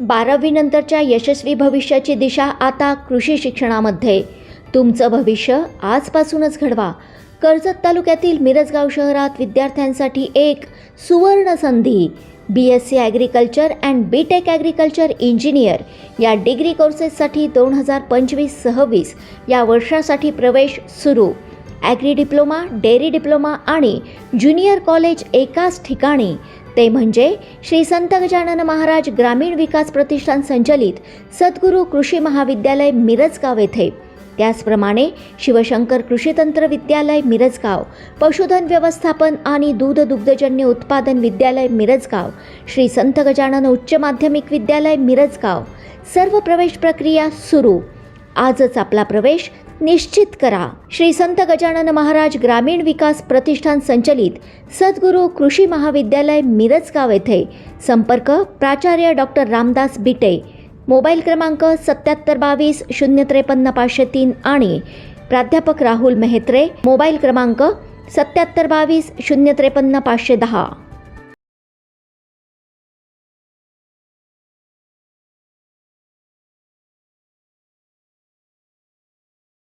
बारावीनंतरच्या यशस्वी भविष्याची दिशा आता कृषी शिक्षणामध्ये. तुमचं भविष्य आजपासूनच घडवा. कर्जत तालुक्यातील मिरजगाव शहरात विद्यार्थ्यांसाठी एक सुवर्ण संधी. B S C agriculture and B tech agriculture engineer या डिग्री कोर्सेससाठी दोन हजार पंचवीस सव्वीस या वर्षासाठी प्रवेश सुरू. ॲग्री डिप्लोमा डेअरी डिप्लोमा आणि ज्युनियर कॉलेज एकाच ठिकाणी ते म्हणजे श्री संत गजानन महाराज ग्रामीण विकास प्रतिष्ठान संचलित सद्गुरू कृषी महाविद्यालय मिरजगाव येथे. त्याचप्रमाणे शिवशंकर कृषी तंत्र विद्यालय मिरजगाव पशुधन व्यवस्थापन आणि दूध दुग्धजन्य उत्पादन विद्यालय मिरजगाव श्री संत गजानन उच्च माध्यमिक विद्यालय मिरजगाव. सर्व प्रवेश प्रक्रिया सुरू. आजच आपला प्रवेश निश्चित करा. श्री संत गजानन महाराज ग्रामीण विकास प्रतिष्ठान संचलित सद्गुरू कृषी महाविद्यालय मिरजगाव येथे. संपर्क प्राचार्य डॉक्टर रामदास बिटे. मोबाईल क्रमांक सत्याहत्तर बावीस शून्य त्रेपन्न पाचशे तीन आणि प्राध्यापक राहुल मेहत्रे. मोबाईल क्रमांक सत्याहत्तर बावीस शून्य त्रेपन्न पाचशे दहा.